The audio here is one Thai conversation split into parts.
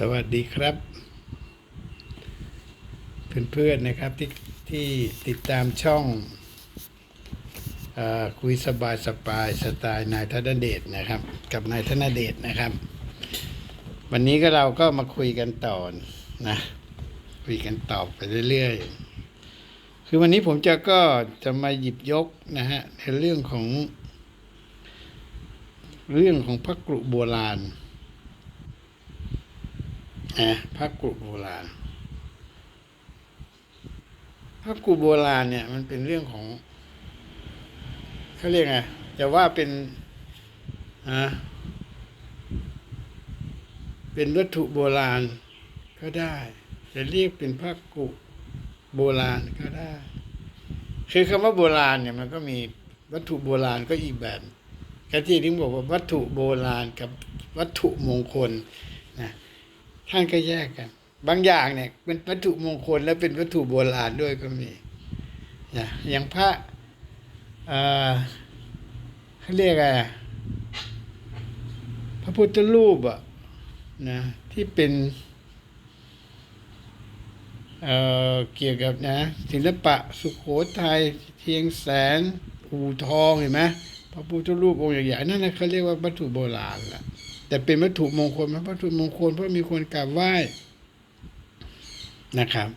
สวัสดีครับ เพื่อนๆนะครับที่ที่ติดตามช่องอคุยสบายสบายสไตล์นายธนเดชนะครับ กับนายธนเดชนะครับ วันนี้ก็เราก็มาคุยกันต่อนะคุยกันต่อไปเรื่อยๆ คือวันนี้ผมจะก็จะมาหยิบยกนะฮะในเรื่องของ เรื่องของพระกรุโบราณ นะพระกุโบราณ พระกุโบราณเนี่ย มันเป็นเรื่องของเขาเรียกไงจะว่าเป็นอะเป็นวัตถุโบราณก็ได้ จะเรียกเป็นพระกุโบราณก็ได้ คือคำว่าโบราณเนี่ยมันก็มีวัตถุโบราณก็อีกแบบก็ที่ถึงบอกว่าวัตถุโบราณกับวัตถุมงคลนะ ท่านก็แยกกัน บางอย่างเนี่ยเป็นวัตถุมงคลและเป็นวัตถุโบราณด้วยก็มีนะอย่างพระเอ่อเขาเรียกอะไรพระพุทธรูปอะนะที่เป็นเอ่อเกี่ยวกับนะศิลปะสุโขทัยเทียงแสนอู่ทองเห็นไหมพระพุทธรูปองค์ใหญ่ๆนั่นนะเขาเรียกว่าวัตถุโบราณละ แต่เป็นวัตถุมงคลไหมวัตถุมงคลเพราะมีคนกราบไหว้นะครับ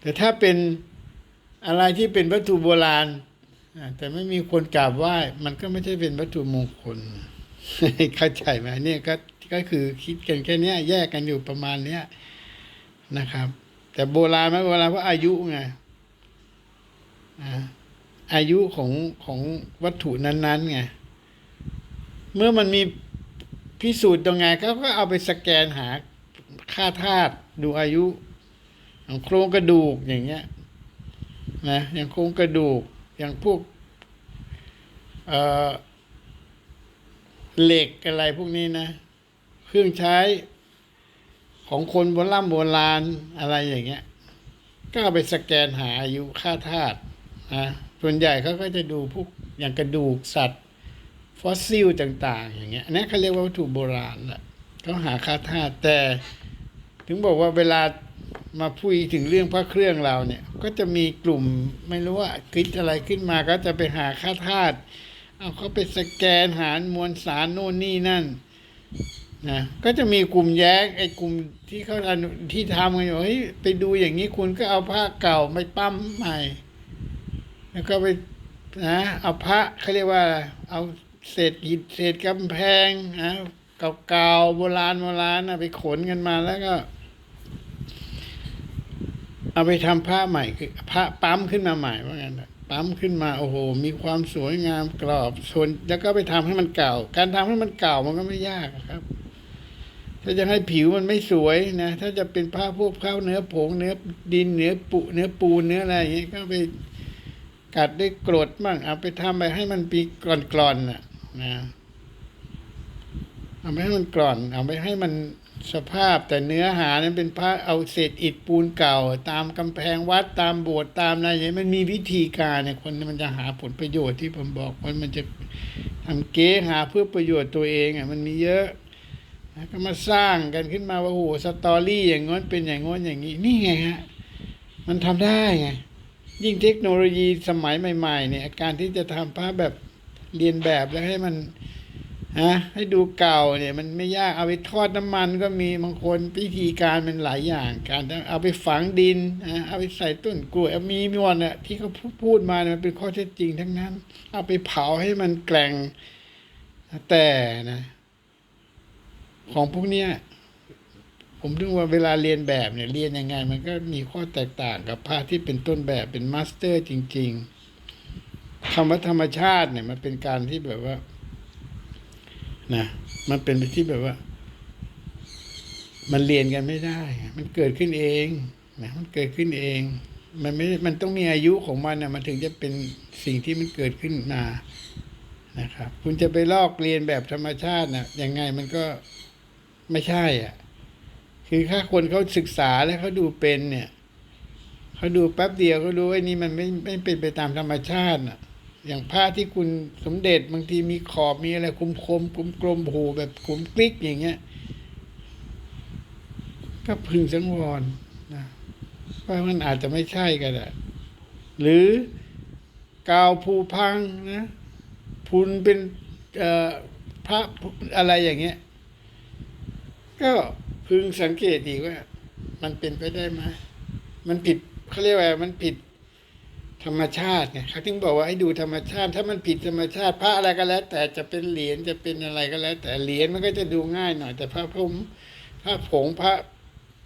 แต่ถ้าเป็นอะไรที่เป็นวัตถุโบราณแต่ไม่มีคนกราบไหว้ มันก็ไม่ใช่เป็นวัตถุมงคลเข้าใจไหมเนี่ยก็ก็คือคิดกันแค่นี้แยกกันอยู่ประมาณเนี้ยนะครับ แต่โบราณไหมโบราณเพราะอายุไงอ่าอายุของของวัตถุนั้นๆไง เมื่อมันมีพิสูจน์ตรงไงเขาก็เอาไปสแกนหาค่าธาตุดูอายุของโครงกระดูกอย่างเงี้ยนะอย่างโครงกระดูกอย่างพวกเอ่อเหล็กอะไรพวกนี้นะ เครื่องใช้ของคนโบราณโบราณอะไรอย่างเงี้ย ก็เอาไปสแกนหาอายุค่าธาตุนะส่วนใหญ่เขาก็จะดูพวกอย่างกระดูกสัตว์ ฟอสซิลต่าง ๆ อย่างเงี้ยอันนี้เขาเรียกว่าวัตถุโบราณแหละเขาหาค่าธาตุแต่ถึงบอกว่าเวลามาพูดถึงเรื่องพระเครื่องเราเนี่ย ก็จะมีกลุ่มไม่รู้ว่าคิดอะไรขึ้นมาก็จะไปหาค่าธาตุเอาเขาไปสแกนหารมวลสารโน่นนี่นั่นนะก็จะมีกลุ่มแย้งไอ้กลุ่มที่เขาที่ทำกันอยู่เฮ้ยไปดูอย่างนี้คุณก็เอาผ้าเก่าไปปั้มใหม่ แล้วก็ไปนะเอาพระเขาเรียกว่าอะไรเอา เศษหินเศษกำแพงนะเก่าๆโบราณโบราณนะไปขนกันมาแล้วก็ เอาไปทำผ้าใหม่คือพระปั๊มขึ้นมาใหม่ว่างั้นนะปั๊มขึ้นมาโอ้โห มีความสวยงามกรอบชนแล้วก็ไปทำให้มันเก่า การทำให้มันเก่ามันก็ไม่ยากครับ ถ้าจะให้ผิวมันไม่สวยนะถ้าจะเป็นผ้าพวกข้าวเนื้อผงเนื้อดินเนื้อปุเนื้อปูเนื้ออะไรอย่างเงี้ยก็ไปกัดด้วยกรดบ้างเอาไปทำไปให้มันปีกร่อนๆน่ะ นะเอาไปให้มันกร่อน เอาไปให้มันสภาพแต่เนื้อหานั้นเป็นพระเอาเศษอิฐปูนเก่า ตามกำแพงวัดตามโบสถ์ตามอะไรอย่างนี้มันมีวิธีการเนี่ยคนมันจะหาผลประโยชน์ที่ผมบอกว่ามันจะทำเก๊หาเพื่อประโยชน์ตัวเองอะมันมีเยอะนะก็มาสร้างกันขึ้นมาว่าโอ้โหสตอรี่อย่างง้นเป็นอย่างง้นอย่างนี้นี่ไงฮะมันทำได้ไงยิ่งเทคโนโลยีสมัยใหม่ ๆ เนี่ยการที่จะทำภาพแบบ เรียนแบบแล้วให้มันฮะให้ดูเก่าเนี่ย มันไม่ยากเอาไปทอดน้ำมันก็มีบางคนวิธีการมันหลายอย่างการเอาไปฝังดินนะเอาไปใส่ต้นกล้วยมีมีวันน่ะที่เขาพูดมาเนี่ยมันเป็นข้อเท็จจริงทั้งนั้น เอาไปเผาให้มันแกร่งแต่นะ ของพวกเนี้ยผมถึงว่าเวลาเรียนแบบเนี่ยเรียนยังไง มันก็มีข้อแตกต่างกับภาคที่เป็นต้นแบบเป็นมาสเตอร์จริง ๆ คำว่าธรรมชาติเนี่ย มันเป็นการที่แบบว่า นะ มันเป็นที่แบบว่า มันเรียนกันไม่ได้ มันเกิดขึ้นเองนะมันเกิดขึ้นเอง มันไม่ มันต้องมีอายุของมันนะมันถึงจะเป็นสิ่งที่มันเกิดขึ้นมานะครับ คุณจะไปลอกเรียนแบบธรรมชาตินะยังไงมันก็ไม่ใช่อะ คือถ้าคนเขาศึกษาแล้วเขาดูเป็นเนี่ยเขาดูแป๊บเดียวเขารู้ว่านี่มันไม่ไม่เป็นไปตามธรรมชาติน่ะ อย่างผ้าที่คุณสมเด็จบางทีมีขอบมีอะไรคมคมกลมกลมโหแบบกลมกลิกอย่างเงี้ย ก็พึงสังวรนะว่ามันอาจจะไม่ใช่ก็ได้หรือกาวภูพังนะพุนเป็นเอ่อพระอะไรอย่างเงี้ย ก็พึงสังเกตอีกว่า มันเป็นไปได้ไหมมันผิดเขาเรียกว่ามันผิด ธรรมชาติไงเขาถึงบอกว่าให้ดูธรรมชาติ ถ้ามันผิดธรรมชาติพระอะไรก็แล้ว แต่จะเป็นเหรียญจะเป็นอะไรก็แล้ว แต่เหรียญมันก็จะดูง่ายหน่อย แต่พระพรมพระผงพระ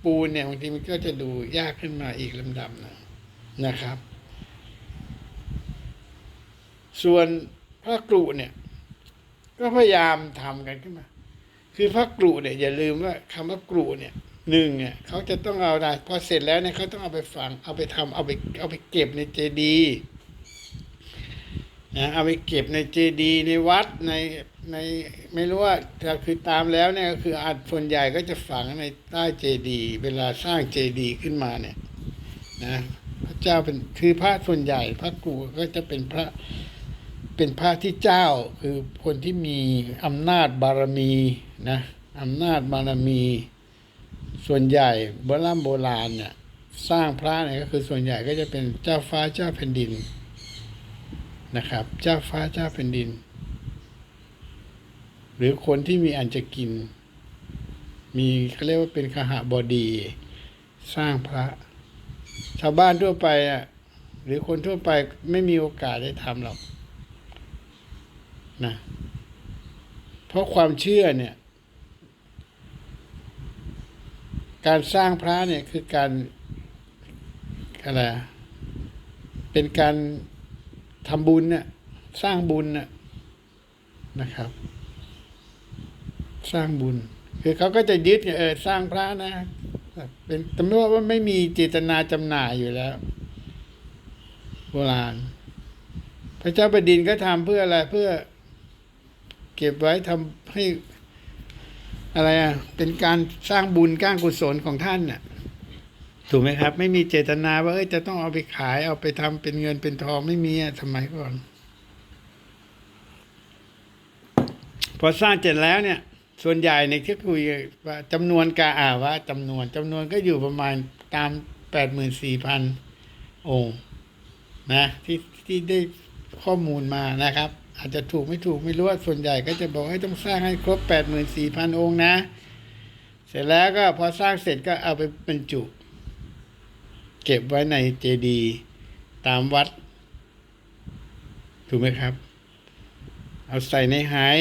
ปูนเนี่ยบางทีมันก็จะดูยากขึ้นมาอีกลำดับหนะนะครับ ส่วนพระกรุเนี่ย ก็พยายามทำกันขึ้นมา คือพระกรุเนี่ยอย่าลืมว่าคำว่ากรุเนี่ย หนึ่งเนี่ยเขาจะต้องเอาอะไรพอเสร็จแล้วเนี่ยเขาต้องเอาไปฝังเอาไปทำเอาไปเอาไปเก็บในเจดีย์นะเอาไปเก็บในเจดีย์ในวัดในในไม่รู้ว่าแต่คือตามแล้วเนี่ยก็คืออาจส่วนใหญ่ก็จะฝังในใต้เจดีย์เวลาสร้างเจดีย์ขึ้นมาเนี่ยนะพระเจ้าเป็นคือพระส่วนใหญ่พระกรุก็จะเป็นพระเป็นพระที่เจ้าคือคนที่มีอำนาจบารมีนะอำนาจบารมี ส่วนใหญ่โบราณโบราณเนี่ยสร้างพระเนี่ยก็คือส่วนใหญ่ก็จะเป็นเจ้าฟ้าเจ้าแผ่นดินนะครับ เจ้าฟ้าเจ้าแผ่นดิน หรือคนที่มีอันจะกิน มีเขาเรียกว่าเป็นขหบดี สร้างพระ ชาวบ้านทั่วไปอะหรือคนทั่วไปไม่มีโอกาสได้ทำหรอกนะเพราะความเชื่อเนี่ย การสร้างพระเนี่ยคือการอะไรเป็นการทำบุญเนี่ยสร้างบุญน่ะนะครับ สร้างบุญ คือเขาก็จะยึดเออสร้างพระนะเป็นต่ไม่ว่าว่าไม่มีเจตนาจำหน่ายอยู่แล้ว โบราณ พระเจ้าแผ่นดินก็ทำเพื่ออะไรเพื่อ เก็บไว้ทำให้ อะไรอะเป็นการสร้างบุญก้างกุศลของท่านน่ะถูกไหมครับ ไม่มีเจตนาว่าเอ้ยจะต้องเอาไปขายเอาไปทำเป็นเงินเป็นทองไม่มีอะสมัยก่อน พอสร้างเสร็จแล้วเนี่ย ส่วนใหญ่ในที่คุยว่าจำนวนกาอ่าว่าจำนวนจำนวนก็อยู่ประมาณตามแปดหมื่นสี่พันองค์นะที่ที่ได้ข้อมูลมานะครับ อาจจะถูกไม่ถูกไม่รู้ว่าส่วนใหญ่ก็จะบอกให้ต้องสร้างให้ครบแปดหมื่นสี่พันองค์นะ เสร็จแล้วก็พอสร้างเสร็จก็เอาไปบรรจุ เก็บไว้ในเจดีย์ตามวัด ถูกไหมครับ เอาใส่ในหาย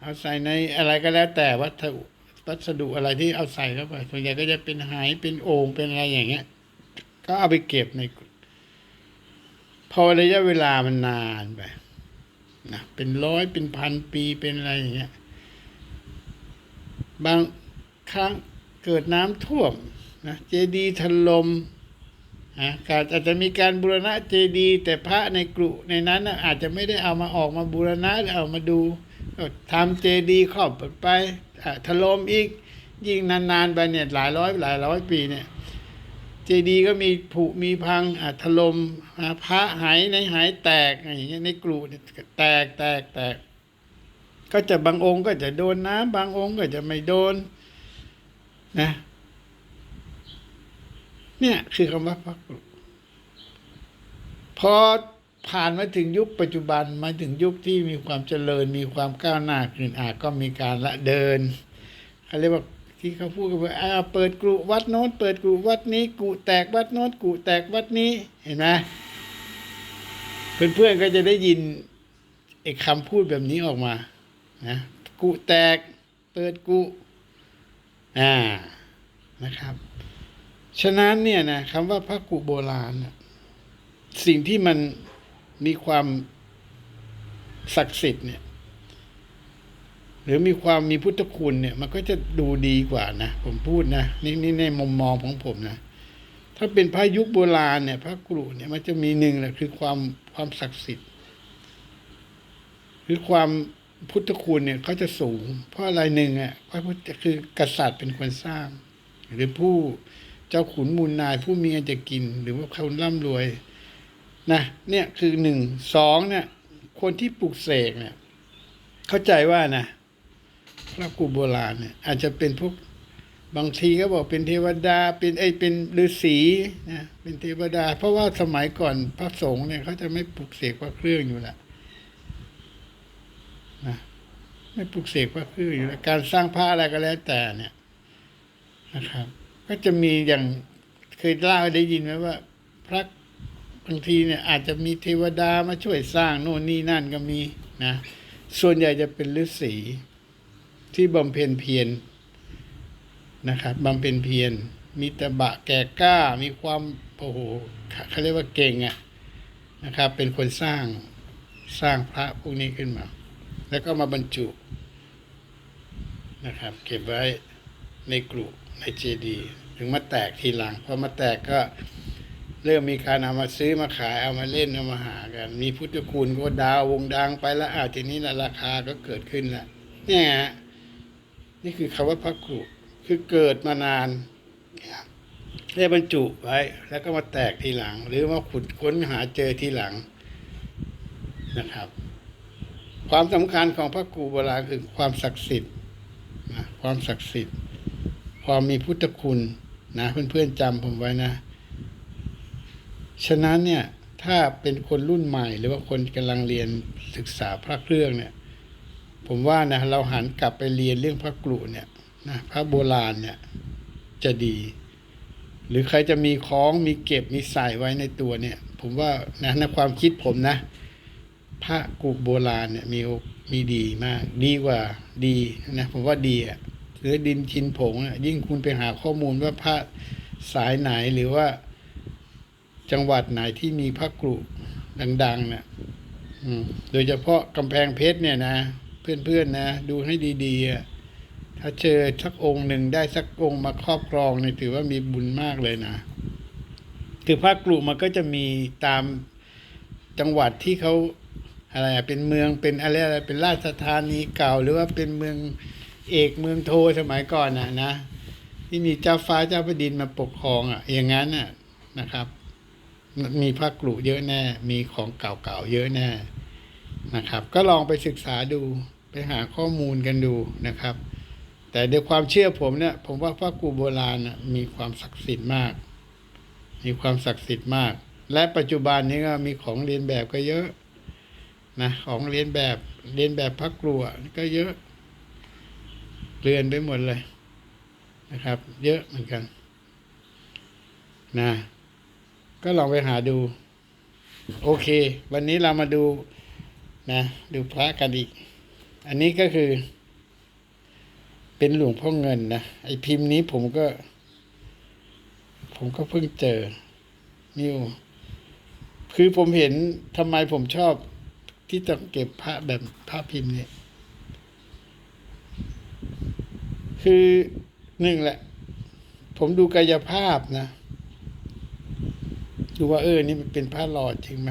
เอาใส่ในอะไรก็แล้วแต่วัสดุวัสดุอะไรที่เอาใส่เข้าไปส่วนใหญ่ก็จะเป็นหายเป็นโอ่งเป็นอะไรอย่างเงี้ย ก็เอาไปเก็บใน พอระยะเวลามันนานไป นะเป็นร้อยเป็นพันปีเป็นอะไรอย่างเงี้ยบางครั้งเกิดน้ำท่วมนะเจดีถล่มนะอาจจะมีการบูรณะเจดีแต่พระในกรุในนั้นนะอาจจะไม่ได้เอามาออกมาบูรณะเอามาดูทำเจดีครอบไปถล่มอีกยิ่งนานๆไปเนี่ยหลายร้อยหลายร้อยปีเนี่ย เจดีก็มีผุมีพังอะถล่มอะพระหายในหายแตกอะไรอย่างเงี้ยในกรุเนี่ยแตกแตกแตก ก็จะบางองค์ก็จะโดนน้ำบางองค์ก็จะไม่โดนนะเนี่ยคือคำว่าพระกรุพอผ่านมาถึงยุคปัจจุบันมาถึงยุคที่มีความเจริญมีความก้าวหน้าขึ้นอาก็มีการละเดินเขาเรียกว่า ที่เขาพูดกันว่าเปิดกรุวัดโน้นเปิดกรุวัดนี้กุแตกวัดโน้นกุแตกวัดนี้เห็นไหมเพื่อนๆก็จะได้ยินไอ้คำพูดแบบนี้ออกมานะกุแตกเปิดกุอ่านะครับ ฉะนั้นเนี่ยนะคำว่าพระกุโบราณน่ะสิ่งที่มันมีความศักดิ์สิทธิ์เนี่ย หรือมีความมีพุทธคุณเนี่ย มันก็จะดูดีกว่านะผมพูดนะนี่นี่ในมุมมองของผมนะถ้าเป็นพระยุคโบราณเนี่ยพระกรุเนี่ยมันจะมีหนึ่งแหละคือความความศักดิ์สิทธิ์หรือความพุทธคุณเนี่ยเขาจะสูง เพราะอะไรหนึ่งอะพระพุทธคือกษัตริย์เป็นคนสร้าง หรือผู้เจ้าขุนมูลนายผู้มีอันจะกิน หรือว่าเขาร่ำรวยนะเนี่ยคือหนึ่งสองเนี่ย คนที่ปลูกเสกเนี่ย เข้าใจว่านะ พระกูโบราณเนี่ยอาจจะเป็นพวกบางทีก็บอกเป็นเทวดาเป็นไอเป็นฤาษีนะเป็นเทวดา เพราะว่าสมัยก่อนพระสงฆ์เนี่ยเขาจะไม่ปลุกเสกพระเครื่องอยู่ล้วนะไม่ปลุกเสกพระเครื่องอยู่แล้วการสร้างพระอะไรก็แล้วแต่เนี่ยนะครับ ก็จะมีอย่างเคยเล่าได้ยินไหมว่า พระบางทีเนี่ยอาจจะมีเทวดามาช่วยสร้างโน่นนี่นั่นก็มีนะส่วนใหญ่จะเป็นฤาษี ที่บำเพ็ญเพียรนะครับบำเพ็ญเพียรมีตบะแก่กล้ามีความโอ้โหเขาเรียกว่าเก่งอะนะครับ เป็นคนสร้างสร้างพระพวกนี้ขึ้นมา แล้วก็มาบรรจุนะครับ เก็บไว้ในกรุในเจดีย์ถึงมาแตกทีหลังพอมาแตกก็เริ่มมีการเอามาซื้อมาขายเอามาเล่นเอามาหากัน มีพุทธคุณก็ดาววงดังไปแล้วอาทีนี้ละราคาก็เกิดขึ้นแล้วเนี่ยฮะ นี่คือคำว่าพระกรุคือเกิดมานานได้บรรจุไว้ แล้วก็มาแตกทีหลัง หรือว่าขุดค้นหาเจอทีหลังนะครับ ความสำคัญของพระกรุโบราณคือความศักดิ์สิทธิ์ความศักดิ์สิทธิ์ ความมีพุทธคุณนะเพื่อนๆจำผมไว้นะ ฉะนั้นเนี่ยถ้าเป็นคนรุ่นใหม่ หรือว่าคนกำลังเรียนศึกษาพระเครื่องเนี่ย ผมว่านะเราหันกลับไปเรียนเรื่องพระกรุเนี่ยนะพระโบราณเนี่ยจะดี หรือใครจะมีคล้องมีเก็บมีใส่ไว้ในตัวเนี่ย ผมว่านะในความคิดผมนะ พระกรุโบราณเนี่ยมีมีดีมาก ดีกว่าดีนะผมว่าดีอะหรือดินชินผงอะยิ่งคุณไปหาข้อมูลว่าพระสายไหนหรือว่าจังหวัดไหนที่มีพระกรุดังๆเนี่ยโดยเฉพาะกำแพงเพชรเนี่ยนะ เพื่อนๆนะ ดูให้ดีๆอะถ้าเจอสักองค์หนึ่งได้สักองค์มาครอบครองเนี่ยถือว่ามีบุญมากเลยนะ คือพระกรุมันก็จะมีตามจังหวัดที่เขาอะไรอะเป็นเมืองเป็นอะไรอะไรเป็นราชธานีเก่า หรือว่าเป็นเมืองเอกเมืองโทสมัยก่อนนะนะ ที่มีเจ้าฟ้าเจ้าแผ่นดินมาปกครองอะ อย่างนั้นน่ะนะครับ มีพระกรุเยอะแน่ มีของเก่าๆเยอะแน่นะครับ ก็ลองไปศึกษาดู หาข้อมูลกันดูนะครับ แต่ด้วยความเชื่อผมเนี่ย ผมว่าพระกรุโบราณนะมีความศักดิ์สิทธิ์มาก มีความศักดิ์สิทธิ์มาก และปัจจุบันนี้ก็มีของเรียนแบบก็เยอะนะของเรียนแบบเรียนแบบพระกรุอะก็เยอะเรือนไปหมดเลยนะครับ เยอะเหมือนกันนะก็ลองไปหาดู โอเค วันนี้เรามาดูนะ ดูพระกันอีก อันนี้ก็คือ เป็นหลวงพ่อเงินนะ ไอพิมพ์นี้ผมก็ ผมก็เพิ่งเจอ นิว คือผมเห็นทำไมผมชอบ ที่จะเก็บพระแบบพระพิมพ์เนี่ย คือหนึ่งแหละ ผมดูกายภาพนะ ดูว่าเออ นี่มันเป็นผ้าหล่อจริงไหม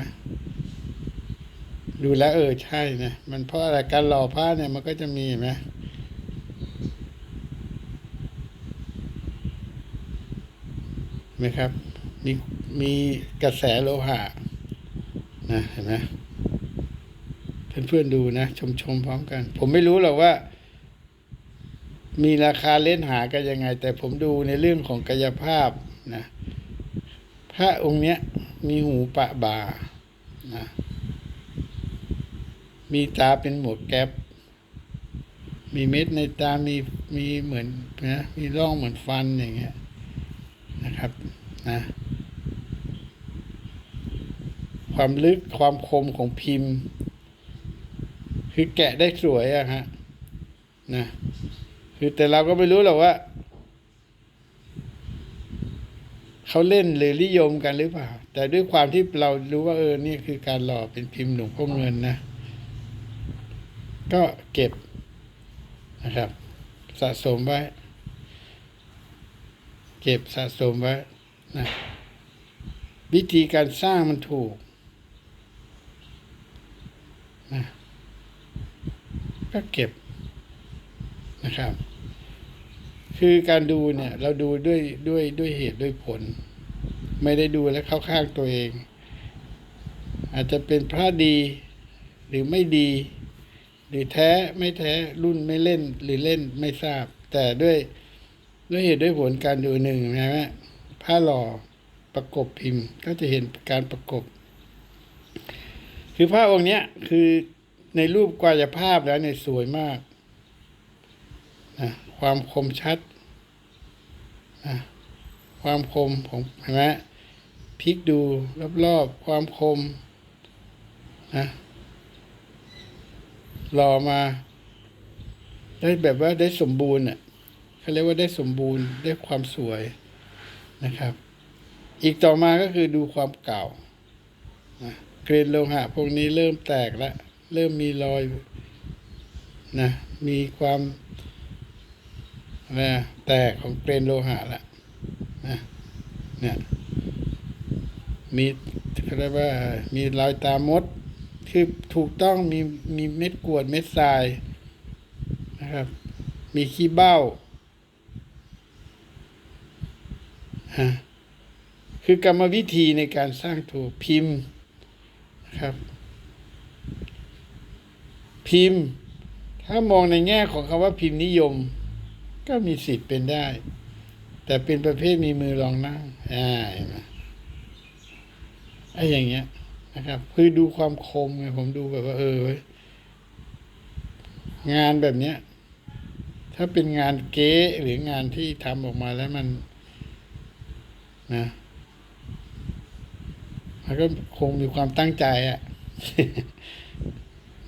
ดูแล้วเออใช่นะมันเพราะอะไรการหล่อผ้าเนี่ยมันก็จะมีเห็นไหมไหมครับ มีมีกระแสโลหะนะเห็นไหมเพื่อนๆดูนะชมชมพร้อมกัน ผมไม่รู้หรอกว่า มีราคาเล่นหากันยังไง แต่ผมดูในเรื่องของกายภาพนะพระองค์เนี้ยมีหูปะบานะ มีตาเป็นหมวกแก๊ปมีเม็ดในตา มีมีเหมือนนะมีร่องเหมือนฟันอย่างเงี้ยนะครับนะความลึกความคมของพิมพ์ คือแกะได้สวยอะฮะนะคือแต่เราก็ไม่รู้หรอกว่าเขาเล่นหรือนิยมกันหรือเปล่า แต่ด้วยความที่เรารู้ว่าเออนี่คือการหล่อเป็นพิมพ์หลวงพ่อเงินนะ ก็เก็บนะครับ สะสมไว้ เก็บสะสมไว้นะวิธีการสร้างมันถูกนะก็เก็บนะครับ คือการดูเนี่ย เราดูด้วยด้วยด้วยเหตุด้วยผล ไม่ได้ดูแล้วเข้าข้างตัวเอง อาจจะเป็นพระดีหรือไม่ดี หรือแท้ไม่แท้รุ่นไม่เล่นหรือเล่นไม่ทราบ แต่ด้วยด้วยเหตุด้วยผลการดูหนึ่งนะฮะผ้าหล่อประกบพิมพ์ ก็จะเห็นการประกบ คือผ้าองค์เนี้ยคือในรูปกวายภาพแล้วเนี่ยสวยมากนะความคมชัดนะความคมของเห็นไหมพลิกดูรอบๆ ความคมนะ รอมา ได้แบบว่าได้สมบูรณ์อะเขาเรียกว่าได้สมบูรณ์ได้ความสวยนะครับ อีกต่อมาก็คือดูความเก่าเกรดโลหะพวกนี้เริ่มแตกแล้วเริ่มมีรอยนะมีความอะไรอะแตกของเกรนโลหะละนะเนี่ยมีเขาเรียกว่ามีรอยตามด คือถูกต้องมีมีเม็ดกวดเม็ดทรายนะครับ มีขี้เบ้าฮะคือกรรมวิธีในการสร้างถูกพิมพ์นะครับ พิมพ์ ถ้ามองในแง่ของคำว่าพิมพ์นิยม ก็มีสิทธิ์เป็นได้ แต่เป็นประเภทมีมือรองนั่งอ่าเห็นไหมไอ้อย่างเงี้ย นะครับ คือดูความคมไงผมดูแบบว่าเอองานแบบเนี้ย ถ้าเป็นงานเก๊หรืองานที่ทำออกมาแล้วมัน นะมันก็คงมีความตั้งใจอะ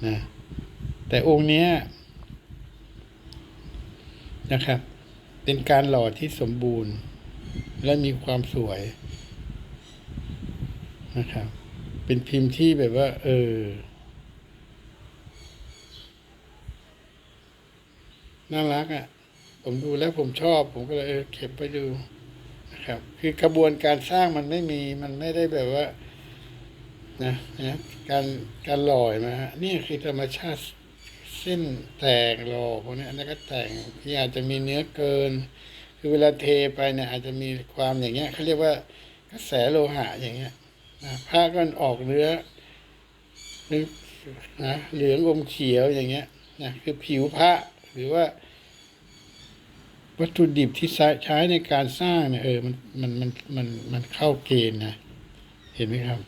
นะแต่องค์เนี้ยนะครับ เป็นการหล่อที่สมบูรณ์ และมีความสวยนะครับ เป็นพิมพ์ที่แบบว่า เออ น่ารักอะ่ะ ผมดูแล้วผมชอบ ผมก็เลยเออเก็บไปดูนะครับ คือกระบวนการสร้างมันไม่มี มันไม่ได้แบบว่า นะนะการการหล่อยมาฮะนี่คือธรรมชาติเส้นแตกหล่อพวกนี้อันนี้ก็แต่งที่อาจจะมีเนื้อเกิน คือเวลาเทไปเนี่ยอาจจะมีความอย่างเงี้ยเขาเรียกว่ากระแสโลหะอย่างเงี้ย นะผ้าก็ออกเนื้อหรือนะเหลืองอมเขียวอย่างเงี้ยนะคือผิวพระหรือว่า วัตถุดิบที่ใช้ในการสร้างเนี่ยเออมันมันมันมันมันเข้าเกณฑ์นะเห็นไหมครับ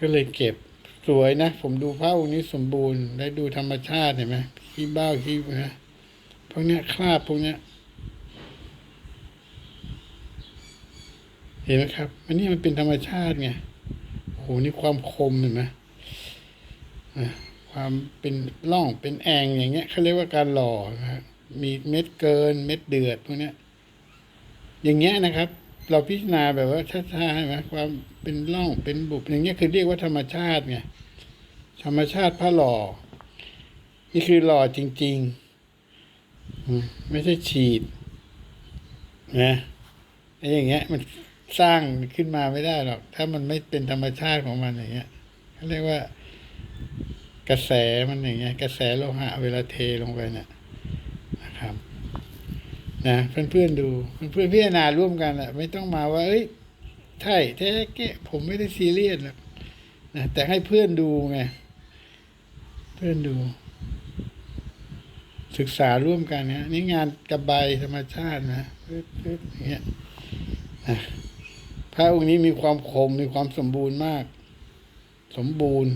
ก็เลยเก็บสวยนะ ผมดูผ้าองค์นี้สมบูรณ์ได้ดูธรรมชาติเห็นไหมขี้เบ้าขี้นะพวกเนี้ยคราบพวกเนี้ย เห็นไหมครับอันนี้มันเป็นธรรมชาติไงโอ้โหนี่ความคมเห็นไหมความเป็นร่องเป็นแองอย่างเงี้ยเขาเรียกว่าการหล่อนะครับมีเม็ดเกิน เม็ดเดือดพวกเนี้ย อย่างเงี้ยนะครับ เราพิจารณาแบบว่าช้าๆใช่ไหมความเป็นร่องเป็นบุบอย่างเงี้ยคือเรียกว่าธรรมชาติไงธรรมชาติพระหล่อ นี่คือหล่อจริงๆไม่ใช่ฉีดนะไอ้อย่างเงี้ยมัน สร้างขึ้นมาไม่ได้หรอก ถ้ามันไม่เป็นธรรมชาติของมันอย่างเงี้ยเขาเรียกว่ากระแสมันอย่างเงี้ย กระแสโลหะเวลาเทลงไปเนี่ยนะครับ นะ เพื่อนๆดูเพื่อนๆพิจารณาร่วมกันแหละไม่ต้องมาว่า เอ้ยใช่แท้แกะผมไม่ได้ซีเรียสหรอกนะแต่ให้เพื่อนดูไงเพื่อนดู ศึกษาร่วมกันนะนี่งานกระบายธรรมชาตินะปึ๊บปึ๊บอย่างเงี้ยนะ พระองค์นี้มีความคมมีความสมบูรณ์มาก สมบูรณ์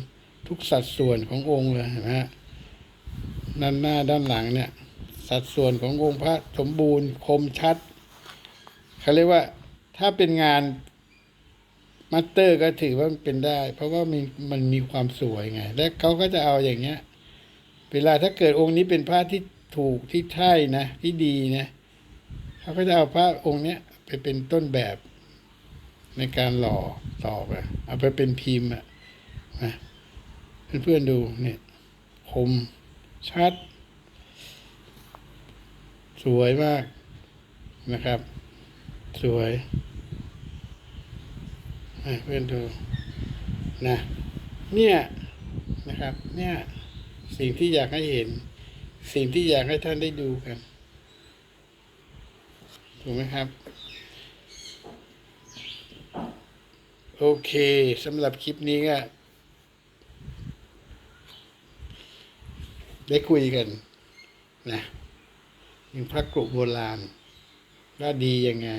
ทุกสัดส่วนขององค์เลยเห็นไหมฮะด้านหน้าด้านหลังเนี่ย สัดส่วนขององค์พระสมบูรณ์คมชัดเขาเรียกว่าถ้าเป็นงานมัตเตอร์ก็ถือว่าเป็นได้ เพราะว่ามันมันมีความสวยไง และเขาก็จะเอาอย่างเงี้ย เวลาถ้าเกิดองค์นี้เป็นพระที่ถูกที่ใช่นะ ที่ดีนะเขาก็จะเอาพระองค์เนี้ยไปเป็นต้นแบบ ในการหล่อต่อไปเอาไปเป็นพิมพ์อะนะเพื่อนๆดูเนี่ยคมชัด สวยมากนะครับ สวยเพื่อนดูนะเนี่ยนะครับ เนี่ยสิ่งที่อยากให้เห็น สิ่งที่อยากให้ท่านได้ดูกัน ถูกไหมครับ โอเคสำหรับคลิปนี้ก็ได้คุยกันนะเป็นพระกรุโบราณว่าดียังไง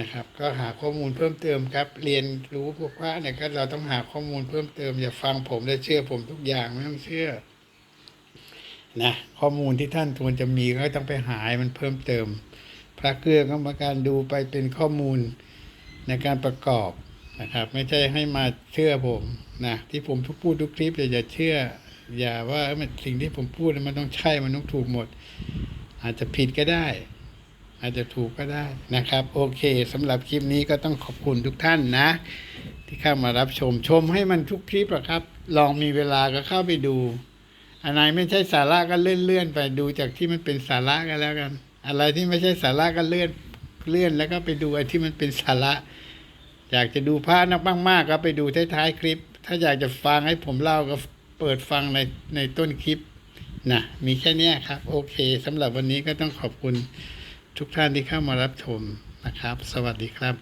นะครับ ก็หาข้อมูลเพิ่มเติมครับ เรียนรู้พวกพระเนี่ยก็เราต้องหาข้อมูลเพิ่มเติม อย่าฟังผมและเชื่อผมทุกอย่างไม่ต้องเชื่อนะข้อมูลที่ท่านควรจะมีก็ต้องไปหาให้มันเพิ่มเติม พระเครื่องก็มาการดูไปเป็นข้อมูล ในการประกอบนะครับ ไม่ใช่ให้มาเชื่อผมนะที่ผมทุกพูดทุกคลิปอย่าเชื่อ อย่าว่ามันสิ่งที่ผมพูดมันต้องใช่มันต้องถูกหมด อาจจะผิดก็ได้ อาจจะถูกก็ได้นะครับ โอเคสำหรับคลิปนี้ก็ต้องขอบคุณทุกท่านนะ ที่เข้ามารับชมชมให้มันทุกคลิปอะครับ ลองมีเวลาก็เข้าไปดูอันไหนไม่ใช่สาระก็เลื่อนเลื่อนๆไปดูจากที่มันเป็นสาระกันแล้วกัน อะไรที่ไม่ใช่สาระก็เลื่อน เลื่อนแล้วก็ไปดูไอ้ที่มันเป็นสาระ อยากจะดูพระนักมากๆก็ไปดูท้ายๆคลิป ถ้าอยากจะฟังให้ผมเล่าก็เปิดฟังในในต้นคลิปนะมีแค่นี้ครับ โอเคสำหรับวันนี้ก็ต้องขอบคุณทุกท่านที่เข้ามารับชมนะครับ สวัสดีครับ